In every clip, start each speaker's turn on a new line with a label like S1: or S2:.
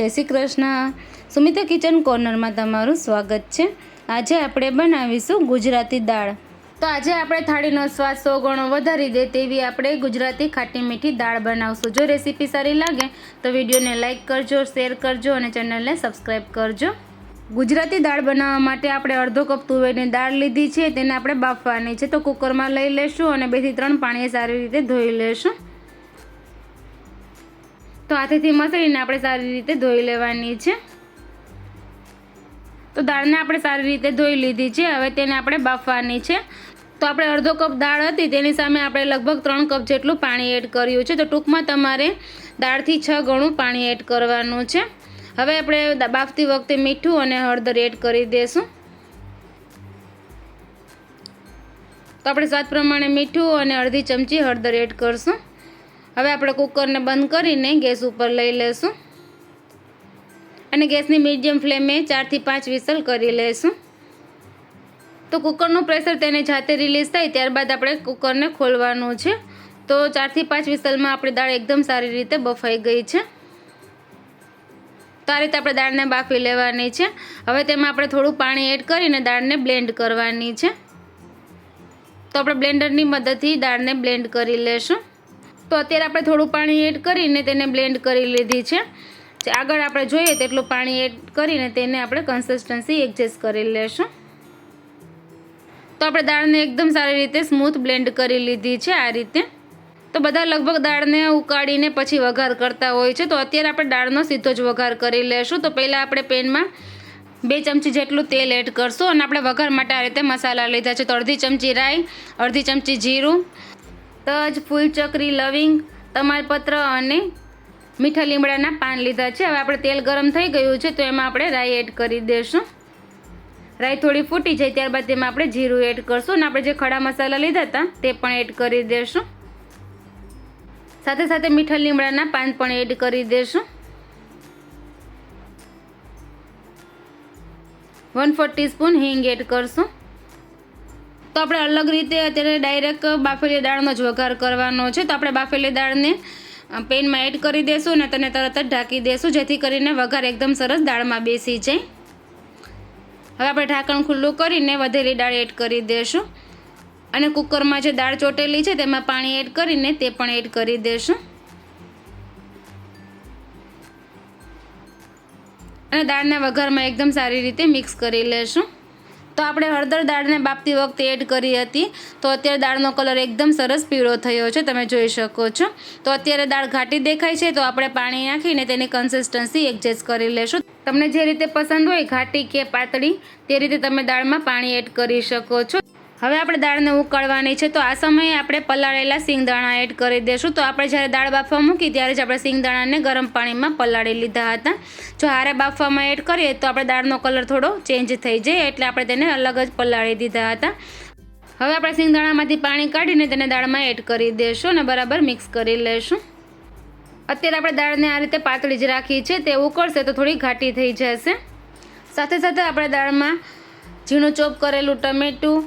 S1: જય શ્રી કૃષ્ણ. સુમિતા કિચન કોર્નરમાં તમારું સ્વાગત છે. આજે આપણે બનાવીશું ગુજરાતી દાળ. તો આજે આપણે થાળીનો સ્વાદ સો ગણો વધારી દે તેવી આપણે ગુજરાતી ખાટી મીઠી દાળ બનાવશું. જો રેસીપી સારી લાગે તો વિડીયોને લાઇક કરજો, શેર કરજો અને ચેનલને સબસ્ક્રાઈબ કરજો. ગુજરાતી દાળ બનાવવા માટે આપણે અડધો કપ તુવેરની દાળ લીધી છે. તેને આપણે બાફવાની છે. તો કુકરમાં લઈ લેશું અને બેથી ત્રણ પાણીએ સારી રીતે ધોઈ લેશું. તો હાથેથી મસળીને આપણે સારી રીતે ધોઈ લેવાની છે. તો દાળને આપણે સારી રીતે ધોઈ લીધી છે, હવે તેને આપણે બાફવાની છે. તો આપણે અડધો કપ દાળ હતી, તેની સામે આપણે લગભગ ત્રણ કપ જેટલું પાણી એડ કર્યું છે. તો ટૂંકમાં તમારે દાળથી છ ગણું પાણી એડ કરવાનું છે. હવે આપણે બાફતી વખતે મીઠું અને હળદર એડ કરી દઈશું તો આપણે સ્વાદ પ્રમાણે મીઠું અને અડધી ચમચી હળદર એડ કરશું. હવે આપણે કુકરને બંધ કરીને ગેસ ઉપર લઈ લેશું. અને ગેસની મીડિયમ ફ્લેમે ચારથી પાંચ વિસલ કરી લેશું. તો કુકરનું પ્રેશર તેને જાતે રિલીઝ થાય ત્યારબાદ આપણે કુકરને ખોલવાનું છે. તો ચારથી પાંચ વિસલમાં આપણી દાળ એકદમ સારી રીતે બફાઈ ગઈ છે. તો આ રીતે આપણે દાળને બાફી લેવાની છે. હવે તેમાં આપણે થોડું પાણી એડ કરીને દાળને બ્લેન્ડ કરવાની છે. તો આપણે બ્લેન્ડરની મદદથી દાળને બ્લેન્ડ કરી લેશું. તો અત્યારે આપણે થોડું પાણી એડ કરીને તેને બ્લેન્ડ કરી લીધી છે. આગળ આપણે જોઈએ તેટલું પાણી એડ કરીને તેને આપણે કન્સિસ્ટન્સી એડજસ્ટ કરી લેશું. તો આપણે દાળને એકદમ સારી રીતે સ્મૂથ બ્લેન્ડ કરી લીધી છે આ રીતે. તો બધા લગભગ દાળને ઉકાળીને પછી વઘાર કરતા હોય છે. તો અત્યારે આપણે દાળનો સીધો જ વઘાર કરી લેશું. તો પહેલાં આપણે પેનમાં બે ચમચી જેટલું તેલ એડ કરશું અને આપણે વઘાર માટે આ રીતે મસાલા લીધા છે. તો અડધી ચમચી રાઈ, અડધી ચમચી જીરું તજ, ફૂલચક્રી, લવિંગ, તમાલપત્ર અને મીઠા લીમડાના પાન લીધા છે. હવે આપણે તેલ ગરમ થઈ ગયું છે તો એમાં આપણે રાઈ એડ કરી દઈશું રાઈ થોડી ફૂટી જાય ત્યારબાદ તેમાં આપણે જીરું એડ કરશું અને આપણે જે ખડા મસાલા લીધા હતા તે પણ એડ કરી દઈશું સાથે સાથે મીઠા લીમડાના પાન પણ એડ કરી દઈશું વન ફોર ટીસ્પૂન હિંગ એડ કરશું. તો આપણે અલગ રીતે અત્યારે ડાયરેક્ટ બાફેલી દાળનો જ વઘાર કરવાનો છે. તો આપણે બાફેલી દાળને પેનમાં એડ કરી દઈશું અને તેને તરત જ ઢાંકી દઈશું જેથી કરીને વઘાર એકદમ સરસ દાળમાં બેસી જાય. હવે આપણે ઢાંકણ ખુલ્લું કરીને વધેલી દાળ એડ કરી દઈશું અને કુકરમાં જે દાળ ચોટેલી છે તેમાં પાણી એડ કરીને તે પણ એડ કરી દઈશું અને દાળના વઘારમાં એકદમ સારી રીતે મિક્સ કરી લેશું. તો આપણે હળદર દાળને બાફતી વખતે એડ કરી હતી. તો અત્યારે દાળનો કલર એકદમ સરસ પીળો થયો છે, તમે જોઈ શકો છો. તો અત્યારે દાળ ઘાટી દેખાય છે, તો આપણે પાણી નાખીને તેની કન્સિસ્ટન્સી એડજસ્ટ કરી લેશું. તમને જે રીતે પસંદ હોય, ઘાટી કે પાતળી, તે રીતે તમે દાળમાં પાણી એડ કરી શકો છો. હવે આપણે દાળને ઉકાળવાની છે, તો આ સમયે આપણે પલાળેલા સિંગદાણા એડ કરી દઈશું તો આપણે જ્યારે દાળ બાફવા મૂકી ત્યારે જ આપણે સિંગદાણાને ગરમ પાણીમાં પલાળી લીધા હતા. જો હારે બાફવામાં એડ કરીએ, તો આપણે દાળનો કલર થોડો ચેન્જ થઈ જાય, એટલે આપણે તેને અલગ જ પલાળી દીધા હતા. હવે આપણે સિંગદાણામાંથી પાણી કાઢીને તેને દાળમાં એડ કરી દઈશું અને બરાબર મિક્સ કરી લઈશું અત્યારે આપણે દાળને આ રીતે પાતળી જ રાખી છે, તે ઉકળશે તો થોડી ઘાટી થઈ જશે. સાથે સાથે આપણે દાળમાં ઝીણું ચોપ કરેલું ટમેટું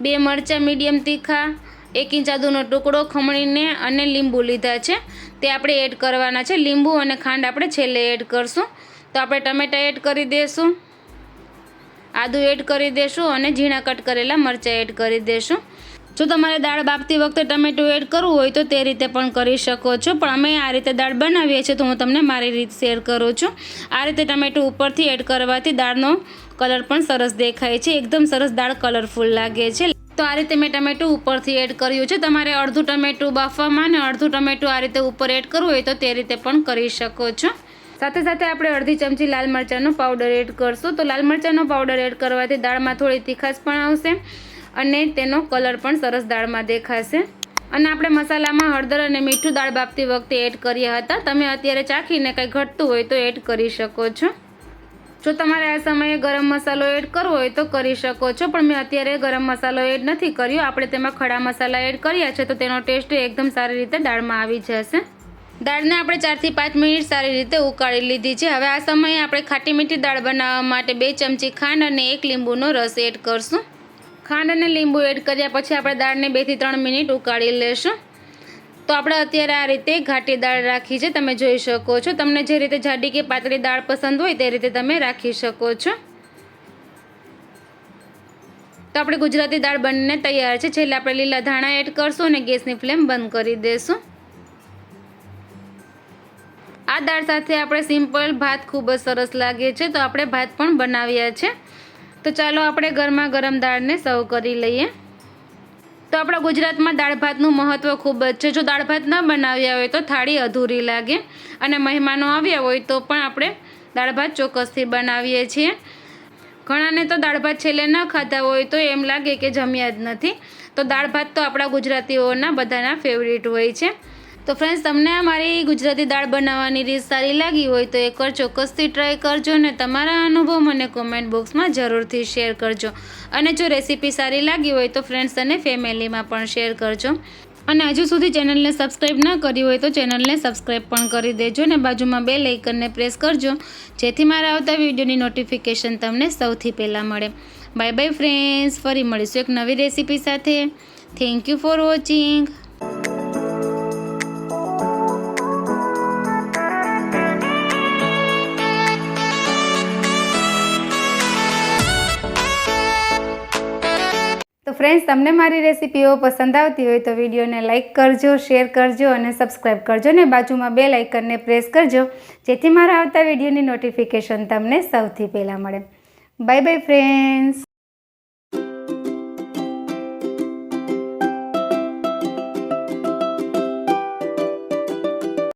S1: બે મરચાં મીડિયમ તીખા, એક ઇંચ આદુનો ટુકડો ખમણીને અને લીંબુ લીધા છે. તે આપણે એડ કરવાના છે. લીંબુ અને ખાંડ આપણે છેલ્લે એડ કરશું. તો આપણે ટમેટાં એડ કરી દઈશું આદું એડ કરી દઈશું અને ઝીણા કટ કરેલા મરચાં એડ કરી દઈશું જો તમારે દાળ બાફતી વખતે ટમેટું એડ કરવું હોય તો તે રીતે પણ કરી શકો છો. પણ અમે આ રીતે દાળ બનાવીએ છીએ તો હું તમને મારી રીત શેર કરું છું. આ રીતે ટમેટું ઉપરથી એડ કરવાથી દાળનો કલર પણ સરસ દેખાય છે. એકદમ સરસ દાળ કલરફુલ લાગે છે. તો આ રીતે મેં ટમેટું ઉપરથી એડ કર્યું છે. તમારે અડધું ટમેટું બાફવામાં અને અડધું ટમેટું આ રીતે ઉપર એડ કરવું હોય તો તે રીતે પણ કરી શકો છો. સાથે સાથે આપણે અડધી ચમચી લાલ મરચાંનો પાવડર એડ કરશું. તો લાલ મરચાંનો પાવડર એડ કરવાથી દાળમાં થોડી તીખાશ પણ આવશે. અને તેનો કલર પણ સરસ દાળમાં દેખાશે. અને આપણે મસાલામાં હળદર અને મીઠું દાળ બાફતી વખતે એડ કર્યા હતા. તમે અત્યારે ચાખીને કંઈ ઘટતું હોય તો એડ કરી શકો છો. જો તમારે આ સમયે ગરમ મસાલો એડ કરવો હોય તો કરી શકો છો. પણ મેં અત્યારે ગરમ મસાલો એડ નથી કર્યો. આપણે તેમાં ખડા મસાલા એડ કર્યા છે તો તેનો ટેસ્ટ એકદમ સારી રીતે દાળમાં આવી જશે. દાળને આપણે ચારથી પાંચ મિનિટ સારી રીતે ઉકાળી લીધી છે. હવે આ સમયે આપણે ખાટી મીઠી દાળ બનાવવા માટે બે ચમચી ખાંડ અને એક લીંબુનો રસ એડ કરશું. ખાંડ અને લીંબુ એડ કર્યા પછી આપણે દાળને બેથી ત્રણ મિનિટ ઉકાળી લેશું. તો આપણે અત્યારે આ રીતે ઘાટી દાળ રાખી છે, તમે જોઈ શકો છો. તમને જે રીતે જાડી કે પાતળી દાળ પસંદ હોય તે રીતે તમે રાખી શકો છો. તો આપણે ગુજરાતી દાળ બનીને તૈયાર છે. છેલ્લે આપણે લીલા ધાણા એડ કરશું અને ગેસની ફ્લેમ બંધ કરી દેશું. આ દાળ સાથે આપણે સિમ્પલ ભાત ખૂબ જ સરસ લાગે છે. તો આપણે ભાત પણ બનાવ્યા છે. તો ચાલો આપણે ગરમા ગરમ દાળને સર્વ કરી લઈએ. તો આપણા ગુજરાતમાં દાળ ભાતનું મહત્ત્વ ખૂબ જ છે. જો દાળ ભાત ન બનાવ્યા હોય તો થાળી અધૂરી લાગે અને મહેમાનો આવ્યા હોય તો પણ આપણે દાળ ભાત ચોક્કસથી બનાવીએ છીએ. ઘણાને તો દાળ ભાત છેલ્લે ન ખાતા હોય તો એમ લાગે કે જમ્યા જ નથી. તો દાળ ભાત તો આપણા ગુજરાતીઓના બધાના ફેવરિટ હોય છે. તો ફ્રેન્ડ્સ તમને મારી ગુજરાતી દાળ બનાવવાની રીત સારી લાગી હોય તો એકવાર ચોક્કસથી ટ્રાય કરજો અને તમારા અનુભવ મને કોમેન્ટ બોક્સમાં જરૂરથી શેર કરજો. અને જો રેસીપી સારી લાગી હોય તો ફ્રેન્ડ્સ અને ફેમિલીમાં પણ શેર કરજો. અને હજુ સુધી ચેનલને સબસ્ક્રાઈબ ન કરી હોય તો ચેનલને સબસ્ક્રાઈબ પણ કરી દેજો અને બાજુમાં બે લાઇકનને પ્રેસ કરજો, જેથી મારા આવતા વિડીયોની નોટિફિકેશન તમને સૌથી પહેલાં મળે. બાય બાય ફ્રેન્ડ્સ ફરી મળીશું એક નવી રેસીપી સાથે. Thank you for watching friends તમને મારી રેસીપીઓ પસંદ આવતી હોય તો વિડીયોને લાઇક કરજો શેર કરજો અને સબસ્ક્રાઈબ કરજો ને બાજુમાં બે લાઇકનને પ્રેસ કરજો, જેથી મારા આવતા વિડીયોની નોટિફિકેશન તમને સૌથી પહેલાં મળે. Bye bye friends